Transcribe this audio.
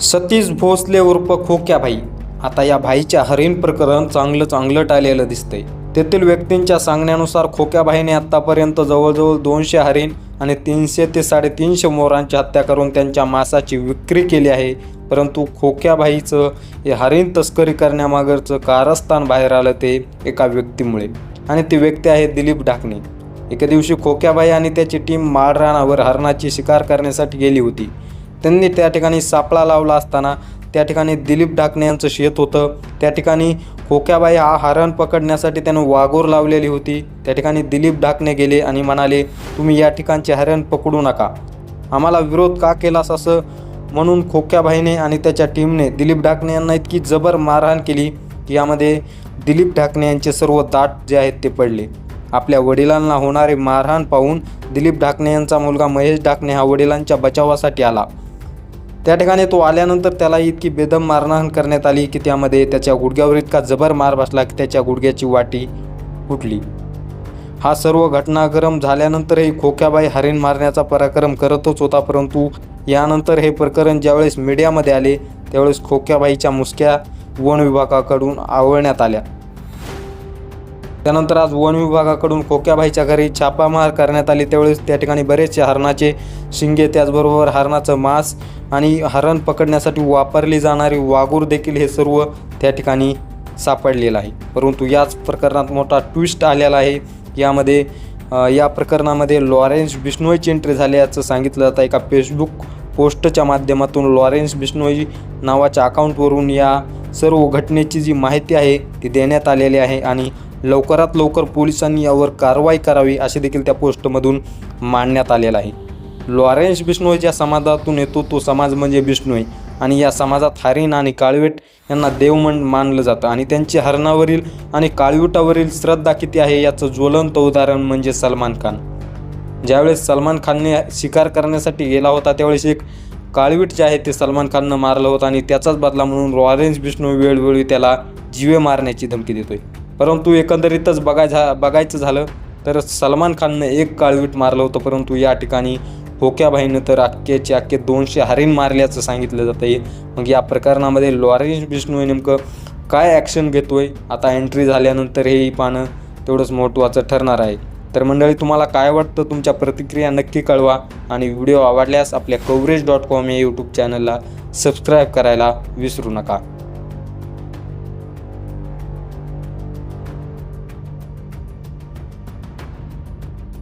सतीश भोसले उर्फ खोक्या भाई आता या भाईच्या हरिण प्रकरण चांगलं चांगलं टाळलेलं दिसतंय. तेथील व्यक्तींच्या सांगण्यानुसार खोक्या भाईने आत्तापर्यंत जवळजवळ दोनशे हरिण आणि तीनशे ते साडेतीनशे मोरांची हत्या करून त्यांच्या मांसाची विक्री केली आहे. परंतु खोक्या भाईचं हे हरिण तस्करी करण्यामागरचं कारस्थान बाहेर आलं ते एका व्यक्तीमुळे. आणि ती व्यक्ती आहे दिलीप ढाकणे. एके दिवशी खोक्याबाई आणि त्याची टीम माळरानावर हरणाची शिकार करण्यासाठी गेली होती. त्यांनी त्या ठिकाणी सापळा लावला असताना त्या ठिकाणी दिलीप ढाकणे यांचं शेत होतं. त्या ठिकाणी खोक्याबाई हा हरण पकडण्यासाठी त्यानं वाघोर लावलेली होती. त्या ठिकाणी दिलीप ढाकणे गेले आणि म्हणाले तुम्ही या ठिकाणचे हरण पकडू नका. आम्हाला विरोध का केलास असं? म्हणून खोक्याबाईने आणि त्याच्या टीमने दिलीप ढाकणे यांना इतकी जबर मारहाण केली की यामध्ये दिलीप ढाकणे यांचे सर्व दाट जे आहेत ते पडले. आपल्या वडिलांना होणारे मारहाण पाहून दिलीप ढाकणे यांचा मुलगा महेश ढाकणे हा वडिलांच्या बचावासाठी आला. त्या ठिकाणी तो आल्यानंतर त्याला इतकी बेदम मारहाण करण्यात आली की त्यामध्ये त्याच्या गुडघ्यावर इतका जबर मार बसला की त्याच्या गुडघ्याची वाटी फुटली. हा सर्व घटनाक्रम झाल्यानंतरही खोक्याबाई हरिण मारण्याचा पराक्रम करतच होता परंतु यानंतर हे प्रकरण ज्यावेळेस मीडियामध्ये आले त्यावेळेस खोक्याबाईच्या मुसक्या वन विभागाकडून आवळण्यात आल्या. त्यानंतर आज वन विभागाकडून खोक्याबाईच्या घरी छापामार करण्यात आली. त्यावेळेस त्या ठिकाणी बरेचसे हरणाचे शिंगे त्याचबरोबर हरणाचं मांस आणि हरण पकडण्यासाठी वापरली जाणारी वाघूर देखील हे सर्व त्या ठिकाणी सापडलेलं आहे. परंतु याच प्रकरणात मोठा ट्विस्ट आलेला आहे. यामध्ये या प्रकरणामध्ये लॉरेन्स बिश्नोईची एंट्री झाल्याचं सांगितलं जातं. एका फेसबुक पोस्टच्या माध्यमातून लॉरेन्स बिश्नोई नावाच्या अकाउंटवरून या सर्व घटनेची जी माहिती आहे ती देण्यात आलेली आहे आणि लवकरात लवकर पोलिसांनी यावर कारवाई करावी असे देखील त्या पोस्टमधून मांडण्यात आलेलं आहे. लॉरेन्स बिश्नोई ज्या समाजातून येतो तो समाज म्हणजे बिश्नोई. आणि या समाजात हरिण आणि काळवीट यांना देव म्हण मानलं जातं. आणि त्यांची हरणावरील आणि काळविटावरील श्रद्धा किती आहे याचं ज्वलंत उदाहरण म्हणजे सलमान खान. ज्यावेळेस सलमान खानने शिकार करण्यासाठी गेला होता त्यावेळेस एक काळवीट जे आहे ते सलमान खाननं मारलं होतं. आणि त्याचाच बदला म्हणून लॉरेन्स बिष्णू वेळोवेळी त्याला जीवे मारण्याची धमकी देतोय. परंतु एकंदरीतच बघाय बघायचं झालं तर सलमान खाननं एक काळवीट मारलं होतं परंतु या ठिकाणी होक्याबाईनं तर अख्खेचे अख्खे दोनशे हरिण मारल्याचं सांगितलं जातं आहे मग या प्रकरणामध्ये लॉरेन्स बिष्णू नेमकं काय ॲक्शन घेतोय? आता एंट्री झाल्यानंतर हेही पाहणं तेवढंच महत्त्वाचं ठरणार आहे. तर मंडळी तुम्हाला काय वाटतं? तुमच्या प्रतिक्रिया नक्की कळवा आणि व्हिडिओ आवडल्यास आपल्या कवरेज डॉट कॉम या यूट्यूब चॅनलला सबस्क्राईब करायला विसरू नका.